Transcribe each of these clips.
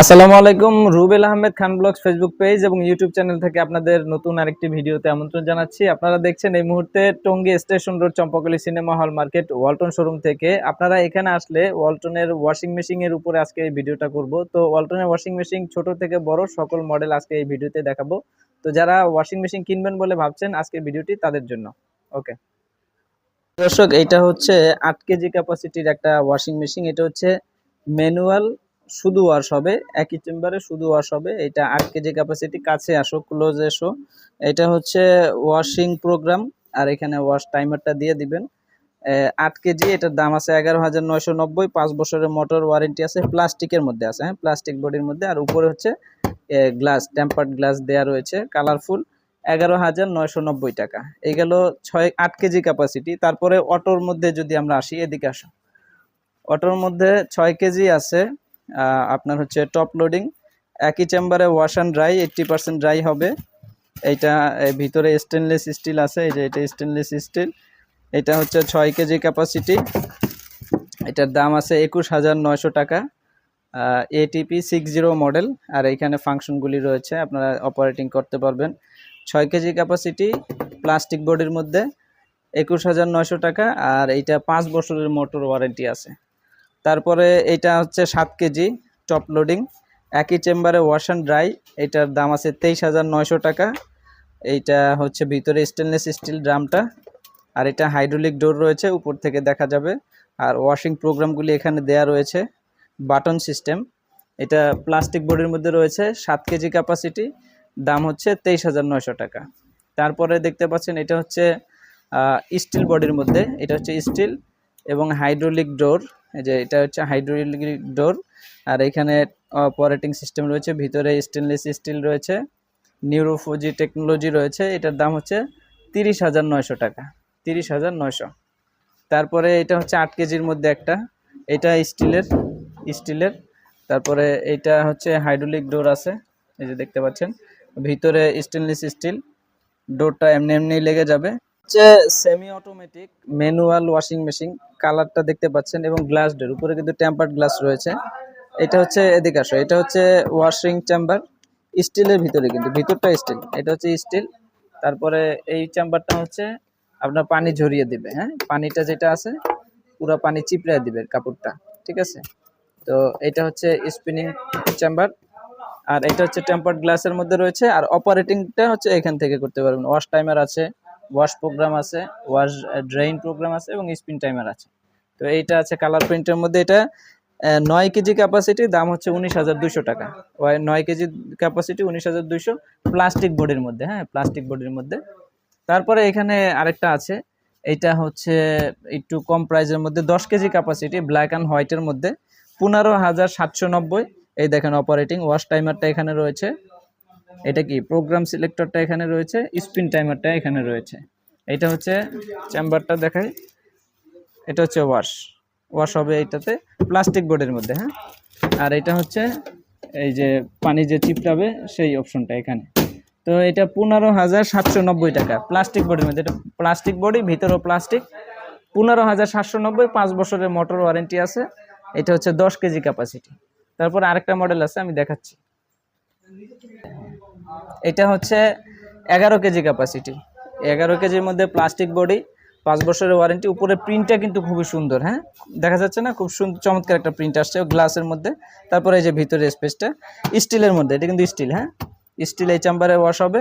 আসসালামু আলাইকুম, Rubel Ahmed Khan blogs Facebook page এবং ইউটিউব চ্যানেল থেকে আপনাদের নতুন আরেকটি ভিডিওতে আমন্ত্রণ জানাচ্ছি। আপনারা দেখছেন এই মুহূর্তে Tongi station road, Champakali cinema hall market, Walton showroom থেকে। আপনারা এখানে আসলে ওয়ালটনের ওয়াশিং মেশিনের উপরে আজকে এই ভিডিওটা করব। তো ওয়ালটনের ওয়াশিং মেশিন ছোট থেকে বড়, সকল মডেল আজকে এই ভিডিওতে দেখাবো। তো যারা ওয়াশিং মেশিন কিনবেন বলে ভাবছেন, আজকে ভিডিওটি তাদের জন্য। ওকে দর্শক, এইটা হচ্ছে আট কেজি ক্যাপাসিটির একটা ওয়াশিং মেশিন এটা হচ্ছে ম্যানুয়াল শুধু ওয়াশ হবে, একই চেম্বারে শুধু ওয়াশ হবে। এটা আট কেজি ক্যাপাসিটি কাছে আসো ক্লোজ এসো। এটা হচ্ছে ওয়াশিং প্রোগ্রাম আর এখানে ওয়াশ টাইমারটা দিয়ে দিবেন। আট কেজি, এটার দাম আছে এগারো হাজার নয়শো নব্বই, পাঁচ বছরের মোটর ওয়ারেন্টি আছে প্লাস্টিকের মধ্যে আছে হ্যাঁ প্লাস্টিক বডির মধ্যে। আর উপরে হচ্ছে গ্লাস টেম্পার্ড গ্লাস দেওয়া রয়েছে কালারফুল এগারো হাজার নয়শো নব্বই টাকা। এই গেল ছয়, আট কেজি ক্যাপাসিটি তারপরে অটোর মধ্যে যদি আমরা আসি, এদিকে আসো। অটোর মধ্যে ছয় কেজি আছে আপনার হচ্ছে টপ লোডিং একই চেম্বারে wash and dry eighty percent dry হবে। এইটা ভিতরে স্টেনলেস স্টিল আছে, এই যে এটা স্টেনলেস স্টিল এটা হচ্ছে ছয় কেজি ক্যাপাসিটি এটার দাম আছে একুশ হাজার নয়শো টাকা। এটিপি সিক্স জিরো মডেল আর এইখানে ফাংশনগুলি রয়েছে, আপনারা অপারেটিং করতে পারবেন। ছয় কেজি ক্যাপাসিটি প্লাস্টিক বডির মধ্যে, একুশ হাজার নয়শো টাকা, আর এইটা পাঁচ বছরের মোটর ওয়ারেন্টি আছে। তারপরে এটা হচ্ছে সাত কেজি টপ লোডিং একই চেম্বারে ওয়াশ অ্যান্ড ড্রাই এটার দাম আছে তেইশ হাজার নয়শো টাকা। এইটা হচ্ছে ভিতরে স্টেনলেস স্টিল ড্রামটা। আর এটা হাইড্রোলিক ডোর রয়েছে, উপর থেকে দেখা যাবে। আর ওয়াশিং প্রোগ্রামগুলি এখানে দেয়া রয়েছে বাটন সিস্টেম এটা প্লাস্টিক বডির মধ্যে রয়েছে, সাত কেজি ক্যাপাসিটি দাম হচ্ছে তেইশ হাজার নয়শো টাকা। তারপরে দেখতে পাচ্ছেন, এটা হচ্ছে স্টিল বডির মধ্যে। এটা হচ্ছে স্টিল এবং হাইড্রোলিক ডোর এই যে এটা হচ্ছে হাইড্রোলিক ডোর আর এখানে অপারেটিং সিস্টেম রয়েছে, ভিতরে স্টেনলেস স্টিল রয়েছে নিউরোফোজি টেকনোলজি রয়েছে, এটার দাম হচ্ছে তিরিশ হাজার নয়শো টাকা, তিরিশ হাজার নয়শো। তারপরে এটা হচ্ছে আট কেজির মধ্যে একটা, এটা স্টিলের স্টিলের। তারপরে এটা হচ্ছে হাইড্রোলিক ডোর আছে, এই যে দেখতে পাচ্ছেন। ভিতরে স্টেনলেস স্টিল ডোরটা এমনি এমনি লেগে যাবে। হচ্ছে semi automatic manual washing machine কালারটা দেখতে পাচ্ছেন, এবং গ্লাস ডোর উপরে কিন্তু টেম্পার্ড গ্লাস রয়েছে। এটা হচ্ছে এদিকে আসো, এটা হচ্ছে ওয়াশিং চেম্বার স্টিলের ভিতরে কিন্তু, ভিতরটা স্টিল এটা হচ্ছে স্টিল তারপরে এই চেম্বারটা হচ্ছে আপনার পানি ঝরিয়ে দিবে হ্যাঁ? পানিটা যেটা আছে, পুরো পানি চিপড়ায় দিবে কাপড়টা, ঠিক আছে? তো এটা হচ্ছে স্পিনিং চেম্বার আর এটা হচ্ছে টেম্পার্ড গ্লাসের মধ্যে রয়েছে। আর অপারেটিংটা হচ্ছে এখান থেকে করতে পারবেন। ওয়াশ টাইমার আছে ওয়াশ প্রোগ্রাম আছে ওয়াশ ড্রেইন প্রোগ্রাম আছে এবং স্পিন টাইমার আছে। তো এইটা আছে কালার প্রিন্টের মধ্যে এটা নয় কেজি ক্যাপাসিটি দাম হচ্ছে উনিশ হাজার দুশো টাকা। নয় কেজি ক্যাপাসিটি উনিশ হাজার দুইশো প্লাস্টিক বডির মধ্যে হ্যাঁ প্লাস্টিক বডির মধ্যে। তারপরে এখানে আরেকটা আছে, এটা হচ্ছে একটু কম প্রাইসের মধ্যে, দশ কেজি ক্যাপাসিটি ব্ল্যাক অ্যান্ড হোয়াইটের মধ্যে, পনেরো হাজার সাতশো নব্বই। এই দেখেন অপারেটিং ওয়াশ টাইমারটা এখানে রয়েছে। এটা কি? প্রোগ্রাম সিলেক্টরটা এখানে রয়েছে স্পিন টাইমারটা এখানে রয়েছে। এটা হচ্ছে চেম্বারটা দেখাই। এটা হচ্ছে ওয়াশ ওয়াশ হবে এইটাতে প্লাস্টিক বোর্ডের মধ্যে হ্যাঁ? আর এটা হচ্ছে এই যে পানি যে চিপটাবে, সেই অপশনটা এখানে। তো এটা পনেরো হাজার সাতশো নব্বই টাকা। প্লাস্টিক বোর্ডের মধ্যে, এটা প্লাস্টিক বডি ভিতরেও প্লাস্টিক পনেরো হাজার সাতশো নব্বই, পাঁচ বছরের মোটর ওয়ারেন্টি আছে। এটা হচ্ছে দশ কেজি ক্যাপাসিটি তারপর আরেকটা মডেল আছে, আমি দেখাচ্ছি। এটা হচ্ছে এগারো কেজি ক্যাপাসিটি এগারো কেজির মধ্যে প্লাস্টিক বডি পাঁচ বছরের ওয়ারেন্টি উপরে প্রিন্টটা কিন্তু খুবই সুন্দর হ্যাঁ? দেখা যাচ্ছে না? খুব সুন্দর চমৎকার একটা প্রিন্ট আসছে গ্লাসের মধ্যে। তারপরে এই যে ভিতরে স্পেসটা স্টিলের মধ্যে। এটা কিন্তু স্টিল হ্যাঁ? স্টিল এই চেম্বারে ওয়াশ হবে,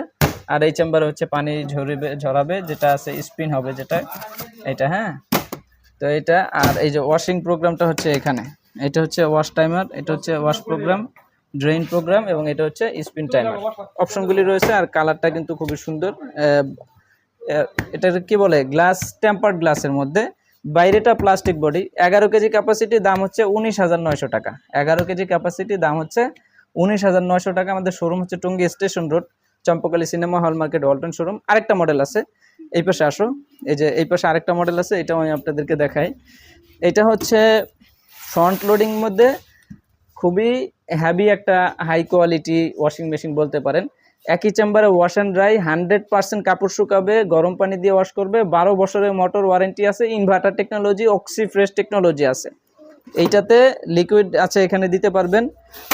আর এই চেম্বারে হচ্ছে পানি ঝরিবে, ঝরাবে, যেটা আছে স্পিন হবে যেটা, এটা হ্যাঁ? তো এটা, আর এই যে ওয়াশিং প্রোগ্রামটা হচ্ছে এখানে। এটা হচ্ছে ওয়াশ টাইমার এটা হচ্ছে ওয়াশ প্রোগ্রাম ড্রেইন প্রোগ্রাম এবং এটা হচ্ছে স্পিন টাইমার অপশনগুলি রয়েছে আর কালারটা কিন্তু খুবই সুন্দর। এটা কি বলে? গ্লাস টেম্পার্ড গ্লাসের মধ্যে। বাইরেটা প্লাস্টিক বডি এগারো কেজি ক্যাপাসিটি দাম হচ্ছে উনিশ হাজার নয়শো টাকা। এগারো কেজি ক্যাপাসিটি দাম হচ্ছে উনিশ হাজার নয়শো টাকা। আমাদের শোরুম হচ্ছে Tongi station road Champakali cinema hall market Walton showroom আরেকটা মডেল আছে। এই পাশে আসো। এই যে, এই পাশে আরেকটা মডেল আছে। এটাও আমি আপনাদেরকে দেখাই। এটা হচ্ছে ফ্রন্ট লোডিং মধ্যে খুবই হ্যাভি একটা হাই কোয়ালিটি ওয়াশিং মেশিন বলতে পারেন। একই চেম্বারে wash and dry hundred percent কাপড় শুকাবে, গরম পানি দিয়ে ওয়াশ করবে, বারো বছরের মোটর ওয়ারেন্টি আছে inverter technology oxy fresh technology আছে। এইটাতে লিকুইড আছে এখানে দিতে পারবেন,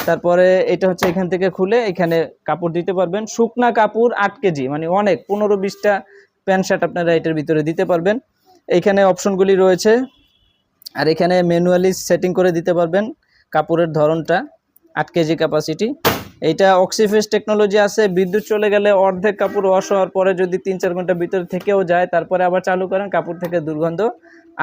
তারপরে এটা হচ্ছে এখান থেকে খুলে এখানে কাপড় দিতে পারবেন। শুকনা কাপড় আট কেজি মানে অনেক, পনেরো বিশটা প্যান্ট শার্ট আপনারা এটার ভিতরে দিতে পারবেন। এইখানে অপশনগুলি রয়েছে, আর এখানে ম্যানুয়ালি সেটিং করে দিতে পারবেন। কাপড়ের ধরনটা, আট কেজি ক্যাপাসিটি এইটা অক্সিফেস টেকনোলজি আছে, বিদ্যুৎ চলে গেলে অর্ধেক কাপড় ওয়াশ হওয়ার পরে যদি তিন চার ঘণ্টা ভিতরে থেকেও যায়, তারপরে আবার চালু করেন, কাপড় থেকে দুর্গন্ধ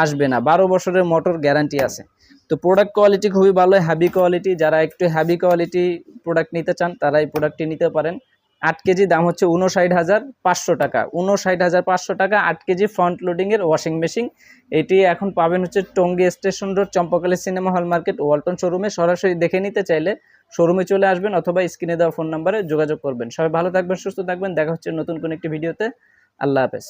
আসবে না। বারো বছরের মোটর গ্যারান্টি আছে। তো প্রোডাক্ট কোয়ালিটি খুবই ভালো হ্যাভি কোয়ালিটি যারা একটু হ্যাভি কোয়ালিটি প্রোডাক্ট নিতে চান, তারা এই প্রোডাক্টটি নিতে পারেন। আট কেজি দাম হচ্ছে উনষাট হাজার পাঁচশো টাকা। উনষাট হাজার পাঁচশো টাকা, আট কেজি ফ্রন্ট লোডিংয়ের ওয়াশিং মেশিন এটি এখন পাবেন হচ্ছে Tongi station road, Champakali cinema hall market Walton শোরুমে সরাসরি দেখে নিতে চাইলে শোরুমে চলে আসবেন অথবা স্ক্রিনে দেওয়া ফোন নাম্বারে যোগাযোগ করবেন। সবাই ভালো থাকবেন, সুস্থ থাকবেন। দেখা হচ্ছে নতুন কোনো একটি ভিডিওতে আল্লাহ হাফেজ।